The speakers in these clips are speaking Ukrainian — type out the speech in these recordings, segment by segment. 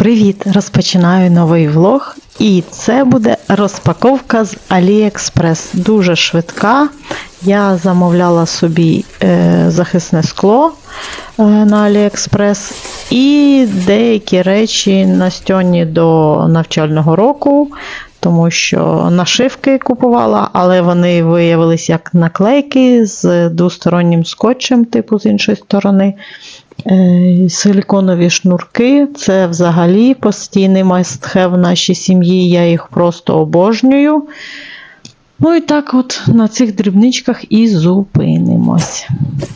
Привіт! Розпочинаю новий влог. І це буде розпаковка з AliExpress. Дуже швидка. Я замовляла собі е, захисне скло е, на AliExpress і деякі речі настьонні до навчального року, тому що нашивки купувала, але вони виявилися як наклейки з двостороннім скотчем, типу з іншої сторони. Е, Силіконові шнурки це взагалі постійний must-have в нашій сім'ї. Я їх просто обожнюю. Ну і так, от на цих дрібничках і зупинимось.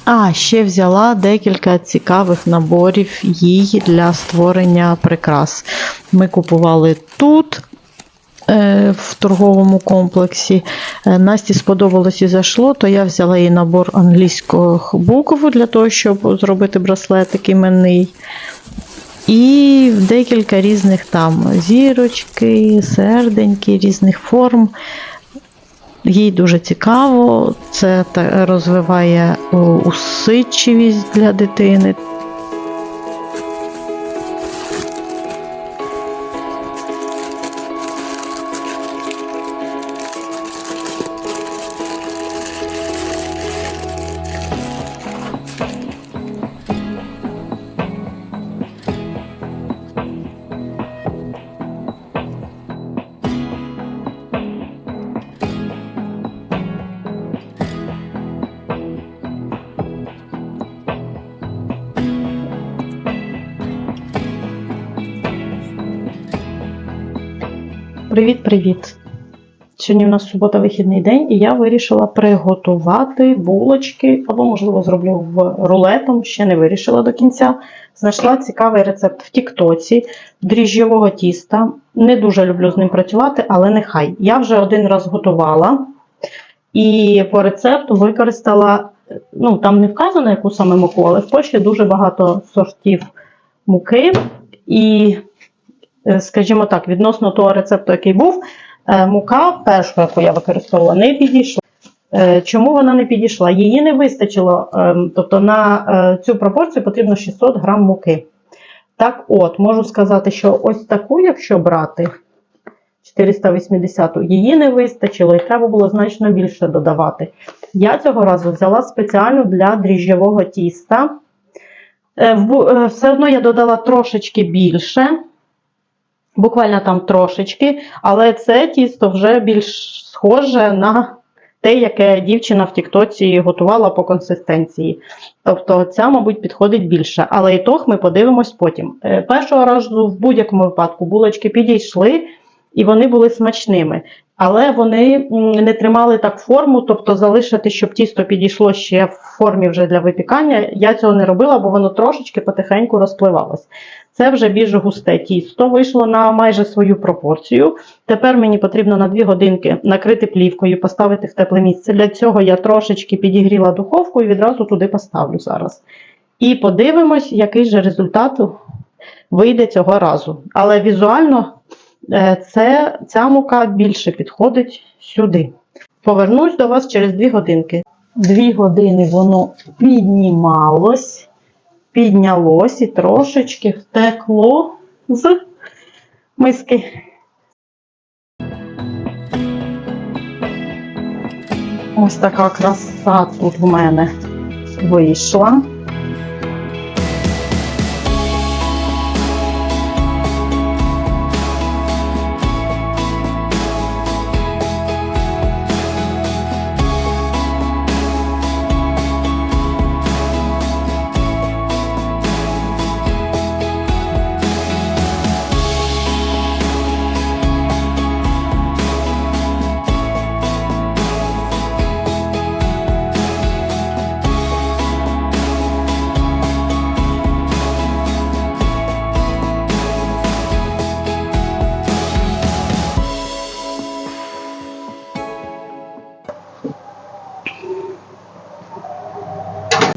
А, ще взяла декілька цікавих наборів їй для створення прикрас. Ми купували тут. Е, В торговому комплексі Е, Насті сподобалось і зайшло, то я взяла їй набор англійських букв для того, щоб зробити браслетик іменний. І декілька різних там зірочки, серденьки, різних форм. Їй дуже цікаво, це розвиває о, усидчивість для дитини. Привіт-привіт! Сьогодні у нас субота вихідний день, і я вирішила приготувати булочки, або, можливо, зроблю в рулетом, ще не вирішила до кінця. Знайшла цікавий рецепт в Тіктоці дріжджового тіста. Не дуже люблю з ним працювати, але нехай. Я вже один раз готувала і по рецепту використала, ну там не вказано, яку саме муку, але в Польщі дуже багато сортів муки. І скажімо так, відносно того рецепту, який був, е, мука, першу, яку я використовувала, не підійшла. Е, Чому вона не підійшла? Її не вистачило, тобто на е, цю пропорцію потрібно 600 грам муки. Так от, можу сказати, що ось таку, якщо брати 480, її не вистачило і треба було значно більше додавати. Я цього разу взяла спеціально для дріжджового тіста. Е, е, Все одно я додала трошечки більше, буквально там трошечки, але це тісто вже більш схоже на те, яке дівчина в Тіктоці готувала по консистенції. Тобто ця, мабуть, підходить більше. Але ітог ми подивимось потім. Е, Першого разу в будь-якому випадку булочки підійшли і вони були смачними. Але вони не тримали так форму, тобто залишити, щоб тісто підійшло ще в формі вже для випікання. Я цього не робила, бо воно трошечки потихеньку розпливалось. Це вже більш густе тісто вийшло на майже свою пропорцію. Тепер мені потрібно на 2 годинки накрити плівкою, поставити в тепле місце. Для цього я трошечки підігріла духовку і відразу туди поставлю зараз. І подивимось, який же результат вийде цього разу. Але візуально е, це, ця мука більше підходить сюди. Повернусь до вас через 2 годинки. 2 години воно піднімалось, піднялось і трошечки втекло з миски. Ось така краса тут в мене вийшла.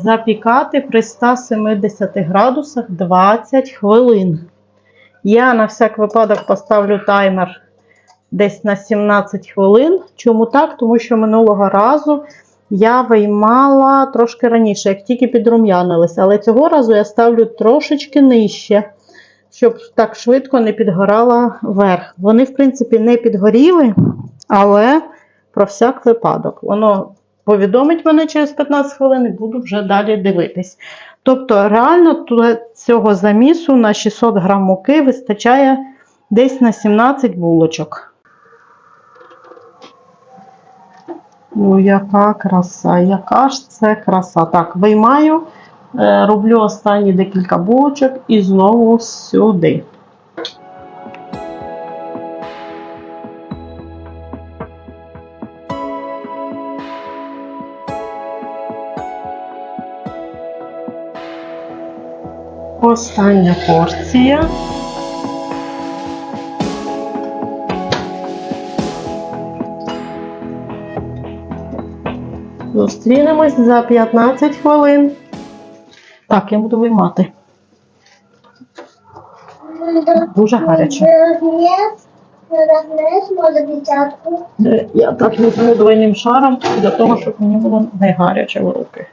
Запікати при 170 градусах 20 хвилин. Я на всяк випадок поставлю таймер десь на 17 хвилин. Чому так? Тому що минулого разу я виймала трошки раніше, як тільки підрум'янилися. Але цього разу я ставлю трошечки нижче. щоб так швидко не підгорала верх. Вони, в принципі, не підгоріли, але про всяк випадок. Воно повідомить мене через 15 хвилин і буду вже далі дивитись. Тобто, реально цього замісу на 600 грам муки вистачає десь на 17 булочок. Ну, яка краса, яка ж це краса. Так, виймаю, е, роблю останні декілька булочок і знову сюди. Остання порція. Зустрінемось за 15 хвилин. Так, я буду виймати. Дуже гаряче. Е, Я так візьму двойним шаром для того, щоб мені було не гаряче в руки.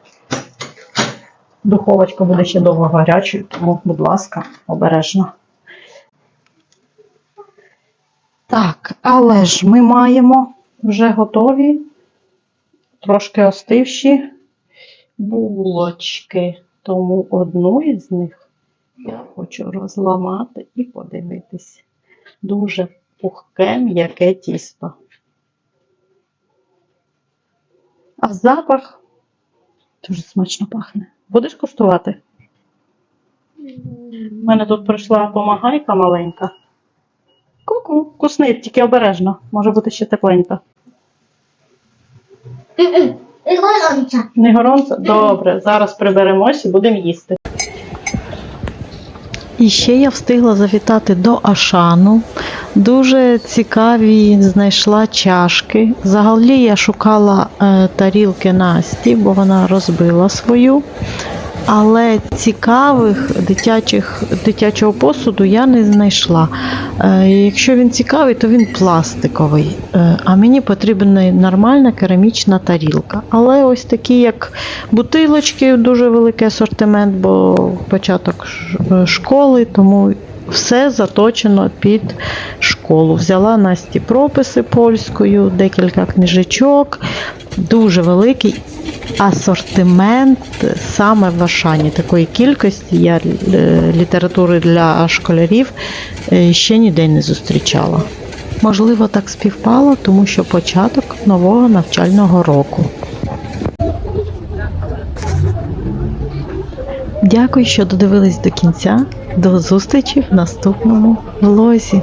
Духовочка буде ще довго гарячою, тому, будь ласка, обережно. Так, але ж ми маємо вже готові, трошки остивші булочки. Тому одну із них я хочу розламати і подивитись. Дуже пухке м'яке тісто. А запах дуже смачно пахне. Будеш куштувати? У мене тут прийшла помагайка маленька. Ку-ку, кусни, тільки обережно, може бути ще тепленька. Не горонця. Не горонця? Добре, зараз приберемось і будемо їсти. І ще я встигла завітати до Ашану. Дуже цікаві знайшла чашки. Взагалі я шукала е, тарілки Насті, бо вона розбила свою. Але цікавих дитячих, дитячого посуду я не знайшла. Е, якщо він цікавий, то він пластиковий. Е, а мені потрібна нормальна керамічна тарілка. Але ось такі, як бутилочки, дуже великий асортимент, бо початок е, школи, тому все заточено під школу. Взяла Насті прописи польською, декілька книжечок, дуже великий асортимент саме в Ашані. Такої кількості я е, літератури для школярів е, ще ніде не зустрічала. Можливо, так співпало, тому що початок нового навчального року. Дякую, що додивились до кінця. До зустрічі в наступному влозі.